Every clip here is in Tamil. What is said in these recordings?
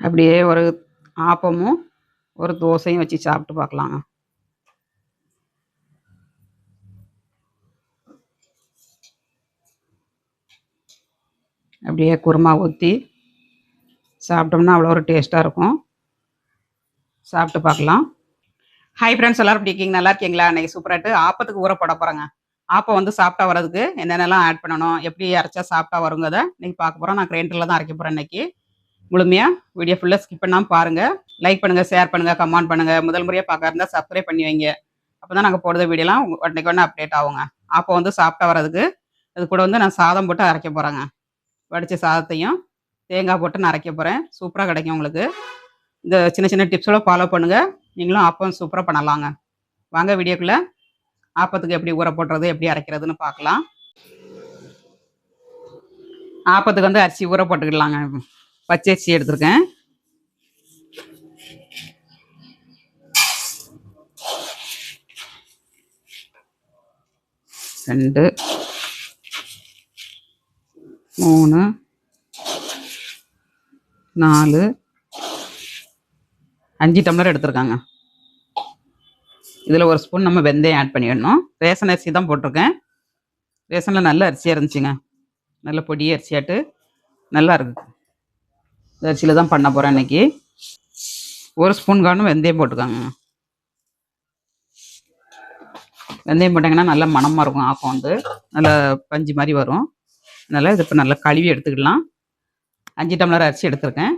அப்படியே ஒரு ஆப்பமும் ஒரு தோசையும் வச்சு சாப்பிட்டு பார்க்கலாங்க அப்படியே குருமா ஊற்றி சாப்பிட்டோம்னா அவ்வளோ ஒரு டேஸ்ட்டாக இருக்கும். சாப்பிட்டு பார்க்கலாம். ஹை ஃப்ரெண்ட்ஸ் எல்லோரும் எப்படி இருக்கீங்க? நல்லா இருக்கீங்களா? அன்றைக்கி சூப்பராகிட்டு ஆப்பத்துக்கு ஊற போட போகிறேங்க ஆப்பம் வந்து சாப்பிட்டா வரதுக்கு என்னென்னலாம் ஆட் பண்ணணும் எப்படி அரைச்சா சாப்பிட்டா வருங்கிறத இன்றைக்கி பார்க்க போகிறோம் நான் கிரைண்டரில் தான் அரைக்க போகிறேன் இன்னைக்கு. முழுமையாக வீடியோ ஃபுல்லாக ஸ்கிப் பண்ணாமல் பாருங்கள் லைக் பண்ணுங்கள் ஷேர் பண்ணுங்கள் கமெண்ட் பண்ணுங்கள் முதல் முறையாக பார்க்க இருந்தால் சப்ஸ்கிரைப் பண்ணி வைங்க. அப்போ தான் நாங்கள் போடுற வீடியோலாம் உடனே உடனே அப்டேட் ஆகுங்க. அப்போ வந்து சாப்பிட்டா வரதுக்கு அது கூட வந்து நான் சாதம் போட்டு அரைக்க போகிறேங்க வடித்த சாதத்தையும் தேங்காய் போட்டு நான் அரைக்க போகிறேன் சூப்பராக கிடைக்கும் உங்களுக்கு. இந்த சின்ன சின்ன டிப்ஸோட ஃபாலோ பண்ணுங்கள் நீங்களும் ஆப்பம் சூப்பராக பண்ணலாங்க. வாங்க வீடியோக்குள்ளே ஆப்பத்துக்கு எப்படி ஊற போடுறது எப்படி அரைக்கிறதுன்னு பார்க்கலாம். ஆப்பத்துக்கு வந்து அரிசி ஊற போட்டுக்கிடலாங்க பச்சரிசி எடுத்திருக்கேன். ரெண்டு மூணு நாலு அஞ்சு டம்ளர் எடுத்திருக்காங்க. இதில் ஒரு ஸ்பூன் நம்ம வெந்தயம் ஆட் பண்ணிடணும். ரேஷன் அரிசி தான் போட்டிருக்கேன். ரேஷனில் நல்ல அரிசியாக இருந்துச்சுங்க. நல்ல பொடிய அரிசியாட்டு. நல்லா இருக்கு. இந்த அரிசியில் தான் பண்ண போகிறேன் இன்றைக்கி ஒரு ஸ்பூன் காணும் வெந்தயம் போட்டுக்காங்க. வெந்தயம் போட்டாங்கன்னா நல்லா மணமாக இருக்கும் ஆப்பம் வந்து. நல்லா பஞ்சு மாதிரி வரும். அதனால் இது இப்போ நல்லா கழுவி எடுத்துக்கலாம். அஞ்சு டம்ளர் அரிசி எடுத்திருக்கேன்.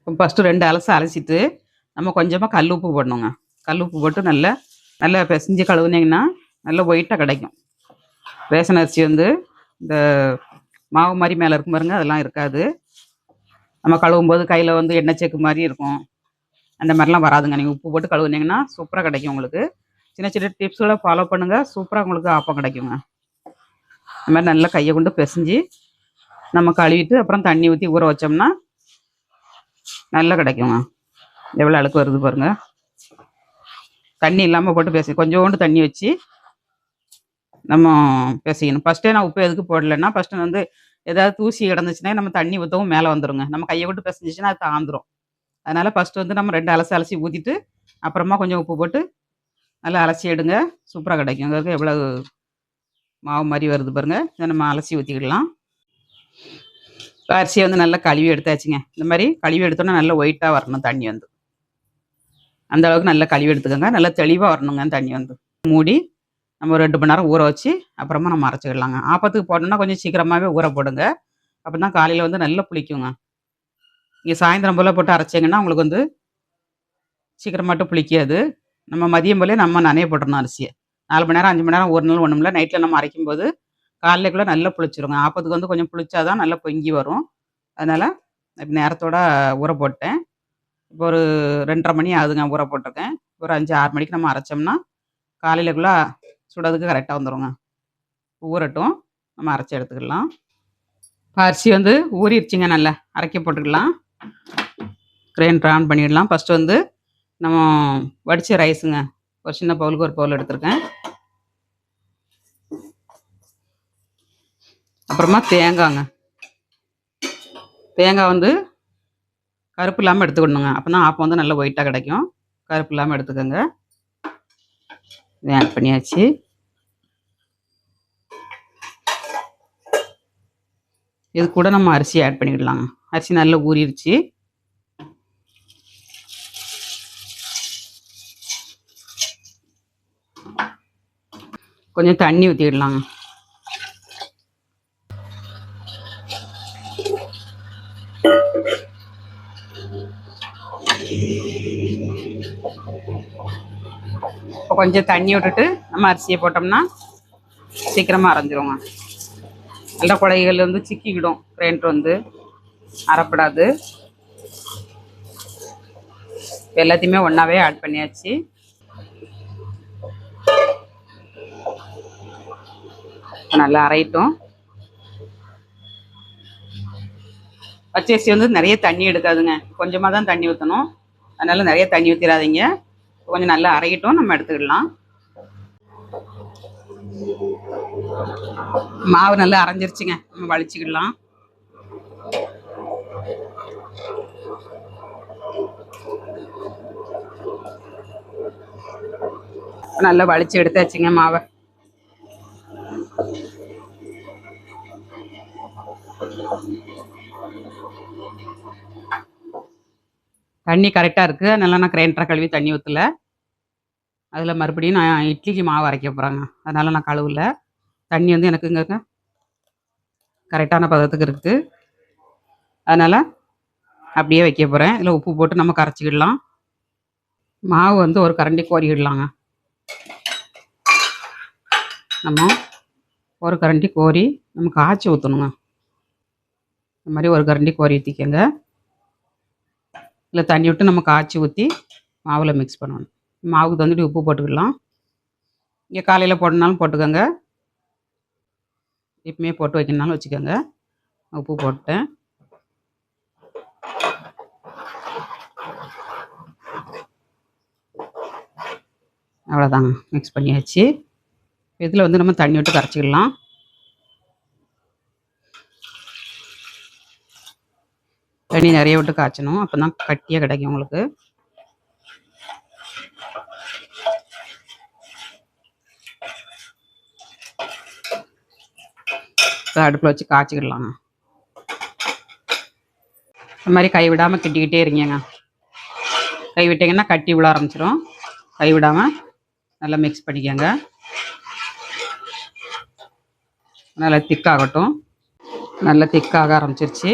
இப்போ ஃபஸ்ட்டு ரெண்டு அலசை அலசிட்டு நம்ம கொஞ்சமாக கல் உப்பு போடணுங்க. கல் உப்பு போட்டு நல்லா நல்லா பிசைஞ்சு கழுவுனீங்கன்னா நல்லா ஒயிட்டாக கிடைக்கும். ரேஷன் அரிசி வந்து இந்த மாவு மாதிரி மேலே இருக்கும் பாருங்க அதெல்லாம் இருக்காது. நம்ம கழுவும் போது கையில் வந்து எண்ணெய் சேக்கு மாதிரி இருக்கும். அந்த மாதிரிலாம் வராதுங்க. நீங்கள் உப்பு போட்டு கழுவுனீங்கன்னா சூப்பராக கிடைக்கும் உங்களுக்கு. சின்ன சின்ன டிப்ஸ்களை ஃபாலோ பண்ணுங்கள் சூப்பராக உங்களுக்கு ஆப்பம் கிடைக்குங்க. அந்த மாதிரி நல்லா கையை கொண்டு பிசைஞ்சு நம்ம கழுவிட்டு அப்புறம் தண்ணி ஊற்றி ஊற வச்சோம்னா நல்லா கிடைக்குங்க. எவ்வளோ அழுக்கு வருது பாருங்க. தண்ணி இல்லாமல் போட்டு பேசி கொஞ்சோண்டு தண்ணி வச்சு நம்ம பேசிக்கணும். ஃபஸ்ட்டே நான் உப்பு எதுக்கு போடலைன்னா ஃபஸ்ட்டு வந்து ஏதாவது தூசி கிடந்துச்சுன்னா நம்ம தண்ணி ஊற்றவும் மேலே வந்துருங்க. நம்ம கையை விட்டு பிசைஞ்சிச்சுன்னா அது தாந்துரும் அதனால் ஃபஸ்ட்டு வந்து நம்ம ரெண்டு அலசி அலசி ஊற்றிட்டு அப்புறமா கொஞ்சம் உப்பு போட்டு நல்லா அலசி எடுங்க. சூப்பராக கிடைக்கும். எங்களுக்கு எவ்வளோ மாவு மாதிரி வருது பாருங்க. இதை நம்ம அலசி ஊற்றிக்கிடலாம் அரிசியை வந்து நல்லா கழுவி எடுத்தாச்சுங்க. இந்த மாதிரி கழுவி எடுத்தோன்னா நல்லா ஒயிட்டாக வரணும் தண்ணி வந்து. அந்த அளவுக்கு நல்லா கழுவி எடுத்துக்கோங்க. நல்லா தெளிவாக வரணுங்க தண்ணி வந்து. மூடி நம்ம ஒரு ரெண்டு மணி நேரம் ஊற வச்சு அப்புறமா நம்ம அரைச்சிக்கிடலாங்க ஆப்பத்துக்கு போடணும்னா கொஞ்சம் சீக்கிரமாகவே ஊற போடுங்க. அப்போ தான் காலையில் வந்து நல்லா புளிக்குங்க. இங்கே சாயந்தரம் போல் போட்டு அரைச்சிங்கன்னா உங்களுக்கு வந்து சீக்கிரமாட்டும் புளிக்காது. நம்ம மதியம் போலே நம்ம நனைய போட்டுருணும் அரிசியை. நாலு மணி நேரம் அஞ்சு மணி நேரம் ஒரு நாள் ஒன்றும் நைட்டில் நம்ம அரைக்கும் போது காலையிலக்குள்ளே நல்லா புளிச்சிருங்க. ஆப்பத்துக்கு வந்து கொஞ்சம் புளிச்சா தான் நல்லா பொங்கி வரும். அதனால் நேரத்தோட ஊற போட்டேன். இப்போ ஒரு ரெண்டரை மணி ஆகுதுங்க ஊற போட்டிருக்கேன். ஒரு அஞ்சு ஆறு மணிக்கு நம்ம அரைச்சோம்னா காலையிலக்குள்ளே சுடதுக்கு கரெக்டாக வந்துடுங்க ஊறட்டும். நம்ம அரைச்சி எடுத்துக்கலாம். இப்போ அரிசி வந்து ஊறிடுச்சிங்க நல்லா. அரைக்க போட்டுக்கலாம். கிரைண்டர் ஆன் பண்ணிடலாம். ஃபஸ்ட்டு வந்து நம்ம வடித்த ரைஸுங்க ஒரு சின்ன பவுலுக்கு ஒரு பவுல் எடுத்திருக்கேன். அப்புறமா தேங்காய்ங்க. தேங்காய் வந்து கருப்பு இல்லாமல் எடுத்துக்கணுங்க. அப்போ தான் ஆப்பம் வந்து நல்லா ஒயிட்டாக கிடைக்கும். கருப்பு இல்லாமல் எடுத்துக்கோங்க. ஆட் பண்ணியாச்சு. இது கூட நம்ம அரிசி ஆட் பண்ணிக்கிடலாங்க அரிசி நல்லா ஊறிடுச்சு. கொஞ்சம் தண்ணி ஊற்றிடலாங்க கொஞ்சம் தண்ணி விட்டுட்டு நம்ம அரிசியை போட்டோம்னா சீக்கிரமாக அரைஞ்சிருவோங்க. நல்ல குழைகள் வந்து சிக்கிக்கிடும். கிரைண்டர் வந்து அறப்படாது. எல்லாத்தையுமே ஒன்றாவே ஆட் பண்ணியாச்சு. நல்லா அரையட்டும். பச்சரிசி வந்து நிறைய தண்ணி எடுக்காதுங்க. கொஞ்சமாக தான் தண்ணி ஊற்றணும் அதனால் நிறைய தண்ணி ஊற்றிடாதீங்க கொஞ்சம் நல்லா அரையட்டும். நம்ம எடுத்துக்கிடலாம். மாவு நல்லா அரைஞ்சிருச்சுங்க. நம்ம வலிச்சுக்கிடலாம். நல்லா வலிச்சு எடுத்தாச்சுங்க மாவை. தண்ணி கரெக்டாக இருக்குது அதனால நான் கிரைண்டரை கழுவி தண்ணி ஊற்றல அதில் மறுபடியும் நான் இட்லிக்கு மாவு அரைக்க போகிறேங்க அதனால் நான் கழுவலை. தண்ணி வந்து எனக்கு இங்கே கரெக்டான பதத்துக்கு இருக்குது அதனால் அப்படியே வைக்க போகிறேன் இதில் உப்பு போட்டு நம்ம கரைச்சிக்கிடலாம். மாவு வந்து ஒரு கரண்டி கோரிக்கிடலாங்க. நம்ம ஒரு கரண்டி கோரி நம்ம காய்ச்சி ஊற்றணுங்க இந்த மாதிரி ஒரு கரண்டி கோரி ஊற்றிக்கங்க இல்லை தண்ணி விட்டு நம்ம காய்ச்சி ஊற்றி மாவில் மிக்ஸ் பண்ணணும். மாவுக்கு தந்துட்டு உப்பு போட்டுக்கிடலாம். இங்கே காலையில் போடணுனாலும் போட்டுக்கோங்க. எப்பவுமே போட்டு வைக்கணும்னாலும் வச்சுக்கோங்க. உப்பு போட்டேன். அவ்வளோதாங்க மிக்ஸ் பண்ணியாச்சு. இதில் வந்து நம்ம தண்ணி விட்டு கரைச்சிக்கலாம். தண்ணி நிறைய விட்டு காய்ச்சணும். அப்போ தான் கட்டியாக கிடைக்கும் உங்களுக்கு. அடுப்பில் வச்சு காய்ச்சிக்கிடலாங்க இந்த மாதிரி கை விடாமல் கிட்டிக்கிட்டே இருங்கங்க. கைவிட்டிங்கன்னா கட்டி விழ ஆரம்பிச்சிடும் கை விடாமல் நல்லா மிக்ஸ் பண்ணிக்கோங்க. நல்லா திக்காகட்டும் நல்லா திக்காக ஆரம்பிச்சிருச்சு.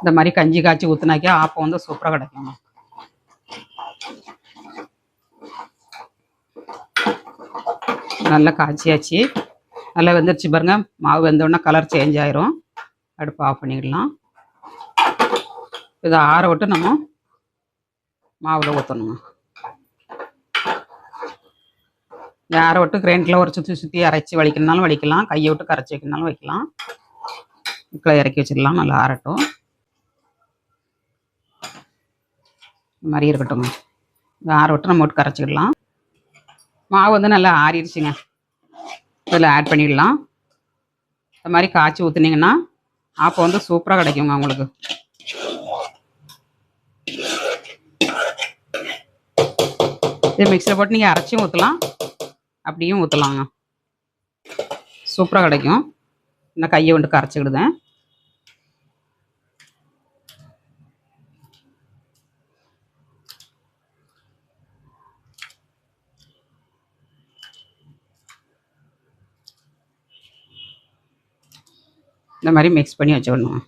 இந்த மாதிரி கஞ்சி காய்ச்சி ஊற்றுனாக்கே ஆப்பம் வந்து சூப்பராக கிடைக்கும் நல்லா காய்ச்சியாச்சு. நல்லா வெந்துருச்சு பாருங்க. மாவு வெந்தோடனே கலர் சேஞ்ச் ஆயிரும். அடுப்பு ஆஃப் பண்ணிடலாம். இதை ஆற விட்டு நம்ம மாவில் ஊற்றணுங்க ஆற விட்டு கிரைண்டில் ஒரு சுற்றி சுற்றி அரைச்சி வலிக்கணுனாலும் வலிக்கலாம். கையை விட்டு கரைச்சி வைக்கணுனாலும் வைக்கலாம். இக்கில் இறக்கி வச்சிடலாம். நல்லா ஆறட்டும். இந்த மாதிரி இருக்கட்டுங்க இதை ஆற விட்டு நம்ம விட்டு கரைச்சிக்கலாம் மாவு வந்து நல்லா ஆறிடுச்சுங்க. இதில் ஆட் பண்ணிடலாம். இந்த மாதிரி காய்ச்சி ஊற்றுனீங்கன்னா அப்போ வந்து சூப்பராக கிடைக்குங்க உங்களுக்கு. இது மிக்சியில் போட்டு நீங்கள் அரைச்சியும் ஊற்றலாம் அப்படியும் ஊற்றலாங்க சூப்பராக கிடைக்கும். நான் கையை விட்டு கரைச்சிக்கிடுதேன். இந்த மாதிரி மிக்ஸ் பண்ணி வச்சுக்கணும்.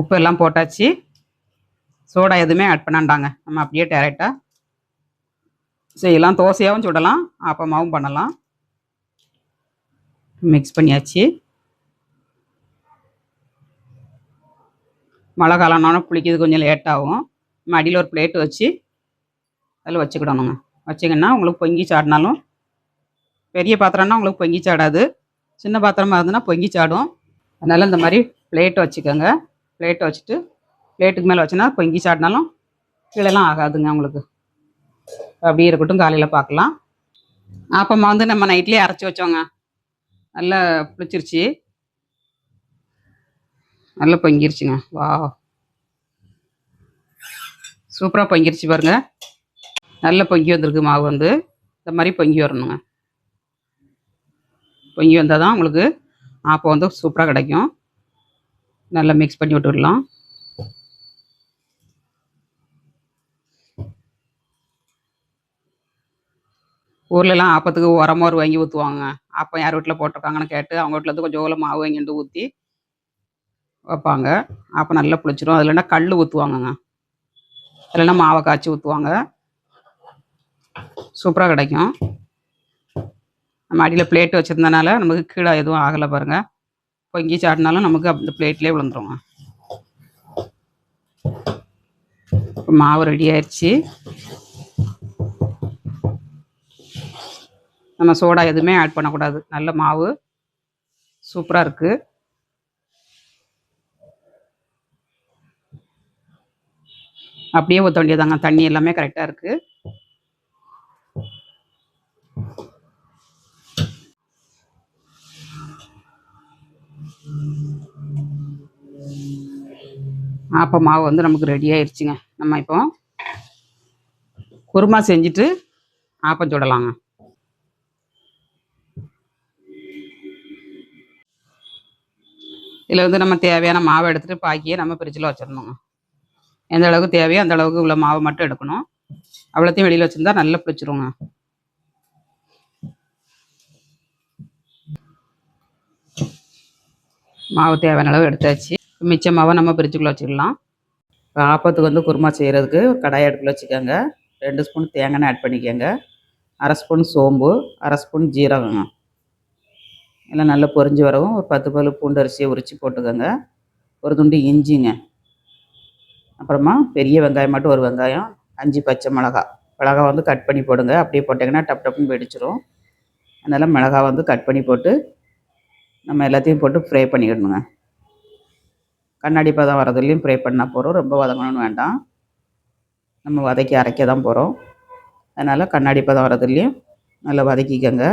உப்பு எல்லாம் போட்டாச்சு. சோடா எதுவுமே ஆட் பண்ணாண்டாங்க. நம்ம அப்படியே டேரெக்டாக செய்யலாம் தோசையாகவும் சுடலாம். ஆப்பமாகவும் பண்ணலாம். மிக்ஸ் பண்ணியாச்சு. மழை காலம்னாலும் புளிக்கிறது கொஞ்சம் லேட்டாகும் மடியில் நம்ம அடியில் ஒரு பிளேட் வச்சு அதில் வச்சுக்கிடணுங்க. வச்சிங்கன்னா உங்களுக்கு பொங்கி சாடினாலும் பெரிய பாத்திரம்னா உங்களுக்கு பொங்கி சாடாது. சின்ன பாத்திரமாக இருந்ததுன்னா பொங்கி சாடும். அதனால் இந்த மாதிரி பிளேட் வச்சுக்கோங்க. பிளேட் வச்சுட்டு பிளேட்டுக்கு மேலே வச்சுனா பொங்கி சாடினாலும் கீழெல்லாம் ஆகாதுங்க உங்களுக்கு. அப்படியே இருக்கட்டும் காலையில் பார்க்கலாம் ஆப்பமாக வந்து நம்ம நைட்லேயே அரைச்சி வச்சோங்க. நல்லா புளிச்சிருச்சு. நல்லா பொங்கிருச்சுங்க. வா சூப்பராக பொங்கிருச்சு பாருங்கள் நல்லா பொங்கி வந்திருக்கு மாவு வந்து. இந்த மாதிரி பொங்கி வரணுங்க. பொங்கி வந்தால் தான் உங்களுக்கு ஆப்பம் வந்து சூப்பராக கிடைக்கும். நல்லா மிக்ஸ் பண்ணி விட்டுடலாம். ஊர்லலாம் ஆப்பத்துக்கு உரமோர் வாங்கி ஊற்றுவாங்க ஆப்பம் யார் வீட்டில் போட்டிருக்காங்கன்னு கேட்டு அவங்க வீட்டிலேருந்து கொஞ்சம் ஓலை மாவு வாங்கிட்டு ஊற்றி வைப்பாங்க. ஆப்பம் நல்லா புளிச்சிரும். அது இல்லைன்னா கல் ஊற்றுவாங்கங்க இல்லைன்னா மாவை காய்ச்சி ஊற்றுவாங்க சூப்பராக கிடைக்கும். நம்ம அடியில் பிளேட் வச்சுருந்தனால நமக்கு கீழே எதுவும் ஆகலை பாருங்கள் பொங்கி சாட்டினாலும் நமக்கு அந்த பிளேட்லேயே விழுந்துருங்க இப்போ மாவு ரெடி ஆயிடுச்சு நம்ம சோடா எதுவுமே ஆட் பண்ணக்கூடாது. நல்ல மாவு. சூப்பராக இருக்குது அப்படியே ஊற்ற வேண்டியதாங்க தண்ணி எல்லாமே கரெக்டாக இருக்குது ஆப்ப மாவு வந்து நமக்கு ரெடி ஆயிடுச்சுங்க நம்ம இப்போ குருமா செஞ்சுட்டு ஆப்பம் சுடலாங்க. இதில் வந்து நம்ம தேவையான மாவை எடுத்துகிட்டு பாக்கியே நம்ம பிரிட்ஜில் வச்சிடணுங்க. எந்த அளவுக்கு தேவையோ அந்த அளவுக்கு உள்ள மாவை மட்டும் எடுக்கணும். அவ்வளோத்தையும் வெளியில் வச்சுருந்தா நல்லா பிடிச்சிருங்க மாவு தேவையான அளவு எடுத்தாச்சு. மிச்சமாக நம்ம பிரிட்ஜுக்குள்ளே வச்சுக்கலாம். ஆப்பத்துக்கு வந்து குருமா செய்கிறதுக்கு கடாய் அடுப்பில் வச்சுக்கோங்க. ரெண்டு ஸ்பூன் தேங்காய் ஆட் பண்ணிக்கோங்க. அரை ஸ்பூன் சோம்பு அரை ஸ்பூன் ஜீரகங்க எல்லாம் நல்லா பொரிஞ்சு வரவும் ஒரு பத்து பல் பூண்டு அரிசியை உரித்து போட்டுக்கோங்க. ஒரு துண்டு இஞ்சிங்க. அப்புறமா பெரிய வெங்காயம் மட்டும் ஒரு வெங்காயம் அஞ்சு பச்சை மிளகா. மிளகா வந்து கட் பண்ணி போடுங்க. அப்படியே போட்டிங்கன்னா டப் டப்புன்னு வெடிச்சிரும். அதனால் மிளகா வந்து கட் பண்ணி போட்டு நம்ம எல்லாத்தையும் போட்டு ஃப்ரை பண்ணிக்கிடணுங்க கண்ணாடி பதம் வரதுலேயும் ப்ரே பண்ணால் போகிறோம் ரொம்ப வதங்கணும்னு வேண்டாம். நம்ம வதக்கி அரைக்க தான் போகிறோம் அதனால் கண்ணாடி பதம் வரதுலேயும் நல்லா வதக்கிக்கோங்க.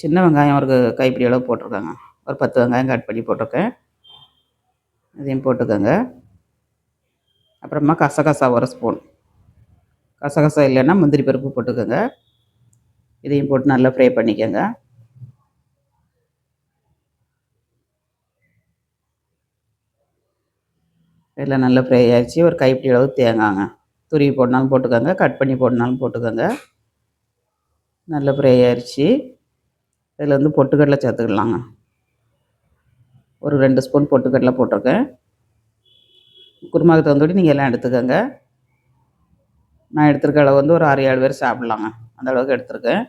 சின்ன வெங்காயம் ஒரு கைப்பிடி அளவு போட்டிருக்காங்க. ஒரு பத்து வெங்காயம் கட் பண்ணி போட்டிருக்கேன். அதையும் போட்டுக்கோங்க. அப்புறமா கசகசா ஒரு ஸ்பூன் கசகசா இல்லைன்னா முந்திரி பருப்பு போட்டுக்கோங்க. இதையும் போட்டு நல்லா ஃப்ரை பண்ணிக்கோங்க. இதில் நல்லா ஃப்ரை ஆகிடுச்சி ஒரு கைப்பிடி அளவு தேங்காங்க. துருவி போடனாலும் போட்டுக்கோங்க. கட் பண்ணி போடனாலும் போட்டுக்கோங்க. நல்லா ஃப்ரை ஆகிடுச்சி இதில் வந்து பொட்டுக்கடலை சேர்த்துக்கலாங்க. ஒரு ரெண்டு ஸ்பூன் பொட்டுக்கடலை போட்டிருக்கேன். குருமாக்கு தகுந்தபடி நீங்கள் எல்லாம் எடுத்துக்கோங்க. நான் எடுத்துருக்க அளவு வந்து ஒரு ஆறு ஏழு பேர் சாப்பிட்லாங்க. அந்த அளவுக்கு எடுத்துருக்கேன்.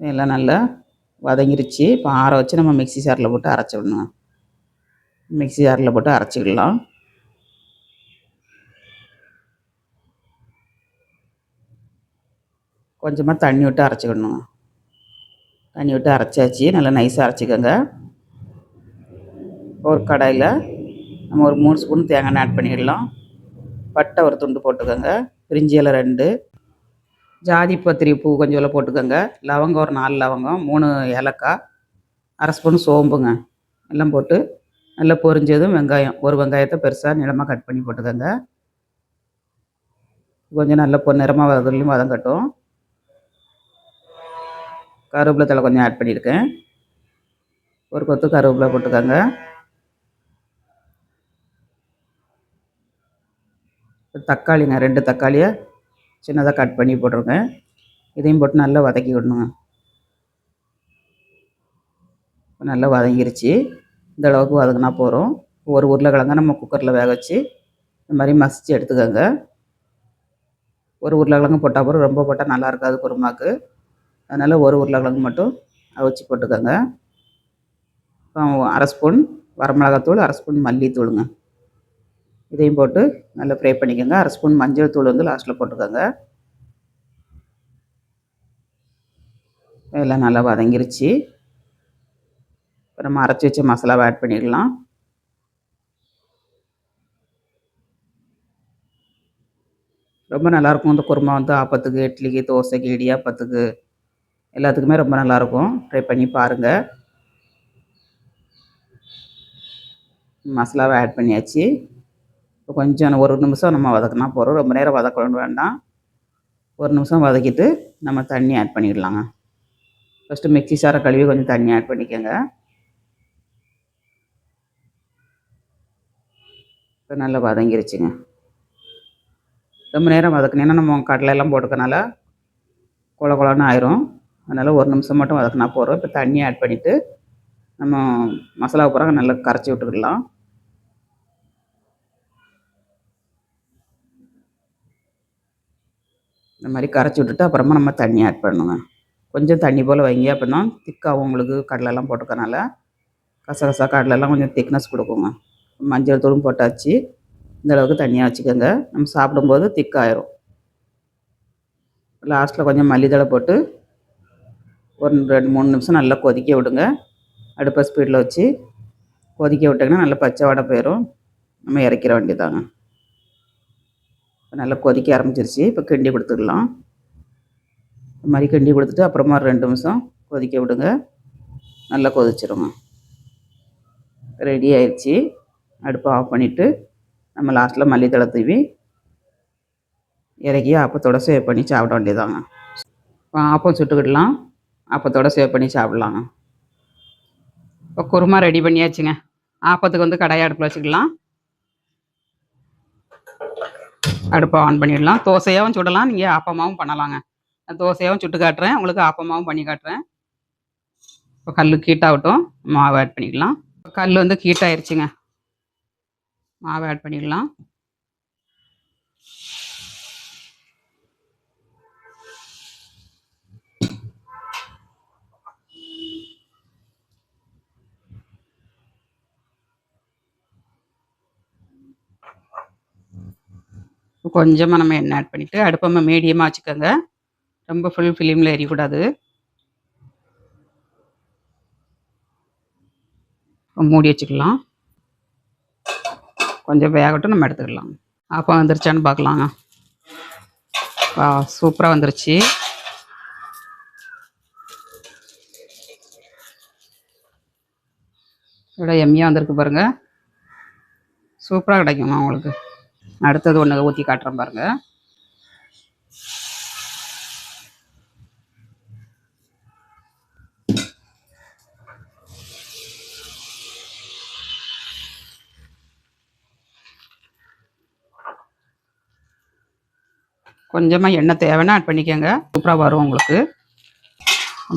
எல்லாம் நல்லா வதங்கிருச்சு. இப்போ ஆற வச்சு நம்ம மிக்சி சாரில் போட்டு அரைச்சி விடணும் மிக்சி ஜாரில் போட்டு அரைச்சிக்கலாம். கொஞ்சமாக தண்ணி விட்டு அரைச்சிக்கணும். தண்ணி விட்டு அரைச்சாச்சு. நல்லா நைஸாக அரைச்சிக்கோங்க. ஒரு கடாயில் நம்ம ஒரு மூணு ஸ்பூன் தேங்காய் ஆட் பண்ணிடலாம். பட்டை ஒரு துண்டு போட்டுக்கோங்க. பிரிஞ்சி இலை ரெண்டு. ஜாதி பத்திரி பூ கொஞ்சம் போட்டுக்கோங்க. லவங்கம் ஒரு நாலு லவங்கம் மூணு ஏலக்காய் அரை ஸ்பூன் சோம்புங்க. எல்லாம் போட்டு நல்லா பொரிஞ்சதும் வெங்காயம். ஒரு வெங்காயத்தை பெருசாக நிலமாக கட் பண்ணி போட்டுக்கோங்க. கொஞ்சம் நல்லா பொன்னிறமாக வரதுலையும் வதங்கட்டும். கருவேப்பிலை தலை கொஞ்சம் ஆட் பண்ணியிருக்கேன். ஒரு கொத்து கருவேப்பிலை போட்டுக்கோங்க. தக்காளிங்க ரெண்டு தக்காளியை சின்னதாக கட் பண்ணி போட்டிருக்கேன் இதையும் போட்டு நல்லா வதக்கி விடணுங்க நல்லா வதங்கிருச்சு. இந்த அளவுக்கு வதங்கினா போகிறோம் ஒரு உருளைக்கிழங்க நம்ம குக்கரில் வேக வச்சு இந்த மாதிரி மசித்து எடுத்துக்கோங்க. ஒரு உருளைக்கிழங்கு போட்டால் போகிறோம் ரொம்ப போட்டால் நல்லா இருக்காது குருமாக்கு. அதனால் ஒரு உருளைக்கிழங்கு மட்டும் அவிச்சு போட்டுக்கோங்க. அப்புறம் அரை ஸ்பூன் வரமிளகாத்தூள் அரை ஸ்பூன் மல்லித்தூளுங்க. இதையும் போட்டு நல்லா ஃப்ரை பண்ணிக்கோங்க. அரை ஸ்பூன் மஞ்சள் தூள் வந்து லாஸ்ட்டில் போட்டுக்கோங்க. எல்லாம் நல்லா வதங்கிருச்சு. இப்போ நம்ம அரைச்சி வச்ச மசாலாவை ஆட் பண்ணிடலாம். ரொம்ப நல்லாயிருக்கும். இந்த குருமா வந்து ஆப்பத்துக்கு இட்லிக்கு தோசைக்கு இடியாப்பத்துக்கு எல்லாத்துக்குமே ரொம்ப நல்லாயிருக்கும். ட்ரை பண்ணி பாருங்கள் மசாலாவை ஆட் பண்ணியாச்சு. இப்போ கொஞ்சம் ஒரு நிமிஷம் நம்ம வதக்கினா போகிறோம் ரொம்ப நேரம் வதக்க வேண்டாம். ஒரு நிமிஷம் வதக்கிட்டு நம்ம தண்ணி ஆட் பண்ணிடலாங்க. ஃபஸ்ட்டு மிக்சி சாரை கழுவி கொஞ்சம் தண்ணி ஆட் பண்ணிக்கோங்க. இப்போ நல்லா வதங்கிருச்சுங்க. ரொம்ப நேரம் வதக்குனேன்னா நம்ம கடலையெல்லாம் போட்டுக்கனால குல குலன்னு ஆயிரும். அதனால் ஒரு நிமிஷம் மட்டும் வதக்கினா போகிறோம் இப்போ தண்ணி ஆட் பண்ணிவிட்டு நம்ம மசாலா பூரா நல்லா கரைச்சி விட்டுக்கலாம் இந்த மாதிரி கரைச்சி விட்டுட்டு அப்புறமா நம்ம தண்ணி ஆட் பண்ணணுங்க. கொஞ்சம் தண்ணி போல் வைங்க அப்படின்னா தான் திக்காகும் உங்களுக்கு கடலெல்லாம் போட்டுக்கனால கசகசா கடலைலாம் கொஞ்சம் திக்னஸ் கொடுக்குங்க. மஞ்சள் தூளும் போட்டாச்சு. இந்தளவுக்கு தனியாக வச்சுக்கோங்க. நம்ம சாப்பிடும்போது திக்காயிரும். லாஸ்ட்டில் கொஞ்சம் மல்லித்தழை போட்டு ஒரு ரெண்டு மூணு நிமிஷம் நல்லா கொதிக்க விடுங்க. அடுப்பை ஸ்பீடில் வச்சு கொதிக்க விட்டிங்கன்னா நல்லா பச்சை வடை போயிடும் நம்ம இறக்கிற வேண்டியதாங்க நல்லா கொதிக்க ஆரம்பிச்சிருச்சு. இப்போ கிண்டி கொடுத்துக்கலாம் இது மாதிரி கிண்டி கொடுத்துட்டு அப்புறமா ரெண்டு நிமிஷம் கொதிக்க விடுங்க. நல்லா கொதிச்சிருங்க. ரெடி ஆயிடுச்சு அடுப்பை ஆஃப் பண்ணிவிட்டு நம்ம லாஸ்ட்டில் மல்லித்தலை தூவி இறக்கி அப்பத்தோட சேவ் பண்ணி சாப்பிட வேண்டியதாங்க இப்போ ஆப்பம் சுட்டுக்கிடலாம். அப்பத்தோட சேவ் பண்ணி சாப்பிட்லாங்க. இப்போ குருமா ரெடி பண்ணியாச்சுங்க. ஆப்பத்துக்கு வந்து கடாயை அடுப்பில் வச்சுக்கலாம். அடுப்பை ஆன் பண்ணிடலாம். தோசையாகவும் சுடலாம். நீங்கள் ஆப்பமாகவும் பண்ணலாங்க. நான் தோசையாகவும் சுட்டு காட்டுறேன். உங்களுக்கு ஆப்பமாகவும் பண்ணி காட்டுறேன். இப்போ கல் கீட்டாகட்டும் மாவு ஆட் பண்ணிக்கலாம். கல் வந்து கீட்டாயிருச்சுங்க மாவை ஆட் பண்ணிடலாம். கொஞ்சமாக நம்ம எண்ணெய் ஆட் பண்ணிவிட்டு அடுப்பம்மா மீடியமாக வச்சுக்கோங்க. ரொம்ப ஃபுல் ஃபிலிமில் எரியக்கூடாது. மூடி வச்சுக்கலாம். கொஞ்சம் வேகட்டும் நம்ம எடுத்துக்கலாம். அப்போ வந்துருச்சான்னு பார்க்கலாங்க. வா சூப்பராக வந்துருச்சு. இவ்வளோ எம்மியாக வந்திருக்கு பாருங்க. சூப்பராக கிடைக்குமா உங்களுக்கு. அடுத்தது ஒன்று ஊற்றி காட்டுறேன் பாருங்கள் கொஞ்சமாக எண்ணெய் தேவைன்னா ஆட் பண்ணிக்கோங்க. சூப்பராக வரும் உங்களுக்கு.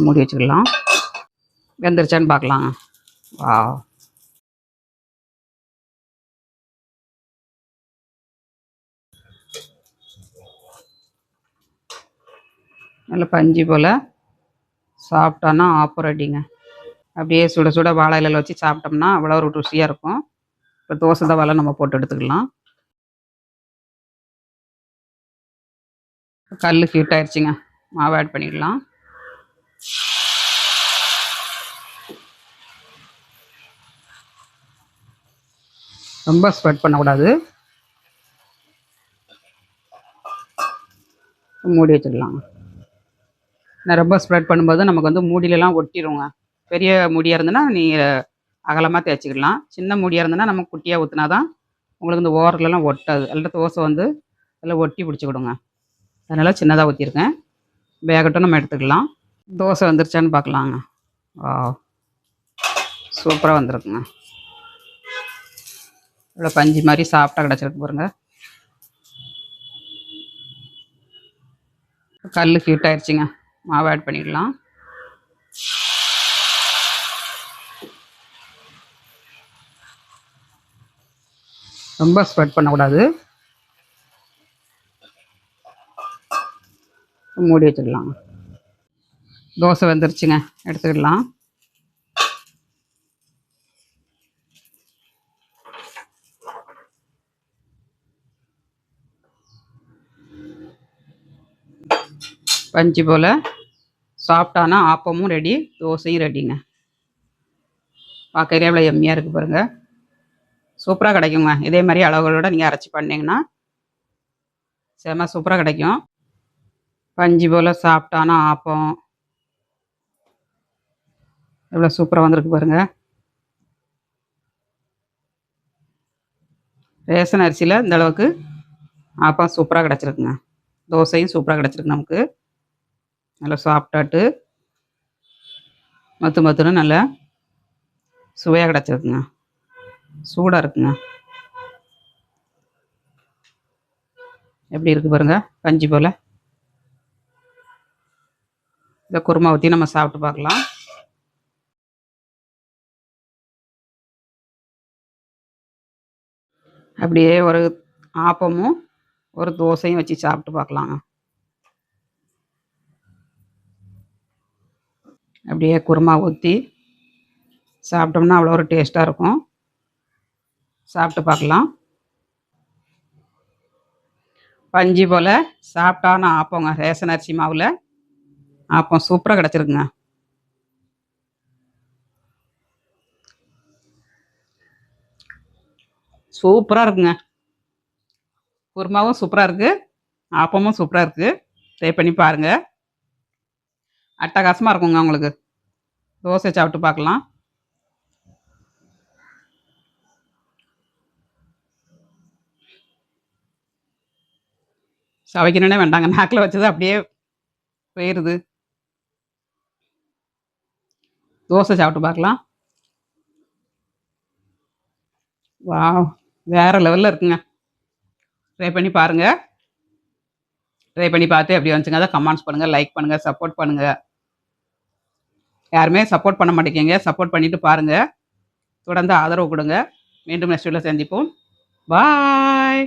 மூடி வச்சுக்கலாம். வெந்துருச்சான்னு பார்க்கலாம். வா நல்ல பஞ்சு போல் சாப்பிட்டோன்னா ஆப்பர் அடிங்க அப்படியே சுட சுட வாழை இலையில வச்சு சாப்பிட்டோம்னா அவ்வளோ ஒரு ருசியாக இருக்கும். இப்போ தோசை வலை நம்ம போட்டு எடுத்துக்கலாம். கல் ஹீட் ஆயிடுச்சுங்க மாவு ஆட் பண்ணிடலாம். ரொம்ப ஸ்ப்ரெட் பண்ணக்கூடாது. மூடி வச்சிடலாம். நான் ரொம்ப ஸ்ப்ரெட் பண்ணும்போது நமக்கு வந்து மூடியிலலாம் ஒட்டிடுவோங்க பெரிய மூடியாக இருந்ததுன்னா நீங்கள் அகலமாக தேய்ச்சிக்கலாம். சின்ன மூடியாக இருந்ததுன்னா நம்ம குட்டியாக ஊற்றினா தான் உங்களுக்கு இந்த ஓரத்துலலாம் ஒட்டாது. அதில் தோசை வந்து அதில் ஒட்டி பிடிச்சிக்கிடுங்க. அதனால் சின்னதாக ஊற்றிருக்கேன் வேகட்டும் நம்ம எடுத்துக்கலாம். தோசை வந்துருச்சான்னு பார்க்கலாங்க. வா சூப்பராக வந்திருக்குங்க. இவ்வளோ பஞ்சு மாதிரி சாப்பிட்டா கிடச்சிருக்கு பாருங்க. கல் ஹீட் ஆயிடுச்சுங்க மாவு ஆட் பண்ணிடலாம். ரொம்ப ஸ்ப்ரெட் பண்ணக்கூடாது. மூடி வச்சிடலாம். தோசை வந்துருச்சுங்க எடுத்துக்கிடலாம் பஞ்சு போல் சாப்பிட்டானா ஆப்பமும் ரெடி தோசையும் ரெடிங்க. பார்க்கறே எவ்வளோ எம்மியாக இருக்குது பாருங்கள் சூப்பராக கிடைக்குங்க. இதே மாதிரி அளவுகளோட நீங்கள் அரைச்சி பண்ணிங்கன்னா செம சூப்பராக கிடைக்கும். பஞ்சு போல் சாப்பிட்டானா ஆப்பம். எவ்வளோ சூப்பராக வந்திருக்கு பாருங்கள் ரேஷன் அரிசியில் இந்த அளவுக்கு ஆப்பம் சூப்பராக கிடச்சிருக்குங்க. தோசையும் சூப்பராக கிடச்சிருக்கு நமக்கு. நல்லா சாப்பிட்டாட்டு மத்து மத்துன்னு நல்லா சுவையாக கிடச்சிருக்குங்க. சூடாக இருக்குங்க. எப்படி இருக்குது பாருங்க பஞ்சு போல். இந்த குருமா ஊற்றி நம்ம சாப்பிட்டு பார்க்கலாம். அப்படியே ஒரு ஆப்பமும் ஒரு தோசையும் வச்சு சாப்பிட்டு பார்க்கலாங்க அப்படியே குருமா ஊற்றி சாப்பிட்டோம்னா அவ்வளோ ஒரு டேஸ்ட்டாக இருக்கும். சாப்பிட்டு பார்க்கலாம். பஞ்சு போல் சாப்பிட்டான ஆப்பங்க ரேஷன் அரிசி மாவில். அப்போ சூப்பராக கிடச்சிருக்குங்க. சூப்பராக இருக்குங்க. குருமாவும் சூப்பராக இருக்குது ஆப்பமும் சூப்பராக இருக்குது ட்ரை பண்ணி பாருங்கள் அட்டகாசமாக இருக்குங்க உங்களுக்கு. தோசை சாப்பிட்டு பார்க்கலாம். சவைக்கணுன்னே வேண்டாங்க. நாக்கில் வச்சது அப்படியே போயிடுது தோசை சாப்பிட்டு பார்க்கலாம். வா வேற லெவலில் இருக்குங்க. ட்ரை பண்ணி பாருங்கள் ட்ரை பண்ணி பார்த்து எப்படி வந்துச்சுங்க அதை கமெண்ட்ஸ் பண்ணுங்கள் லைக் பண்ணுங்கள் சப்போர்ட் பண்ணுங்கள் யாருமே சப்போர்ட் பண்ண மாட்டேங்கிங்க சப்போர்ட் பண்ணிட்டு பாருங்கள் தொடர்ந்து ஆதரவு கொடுங்க. மீண்டும் நெக்ஸ்ட் வீடியோவில் சந்திப்போம். பாய்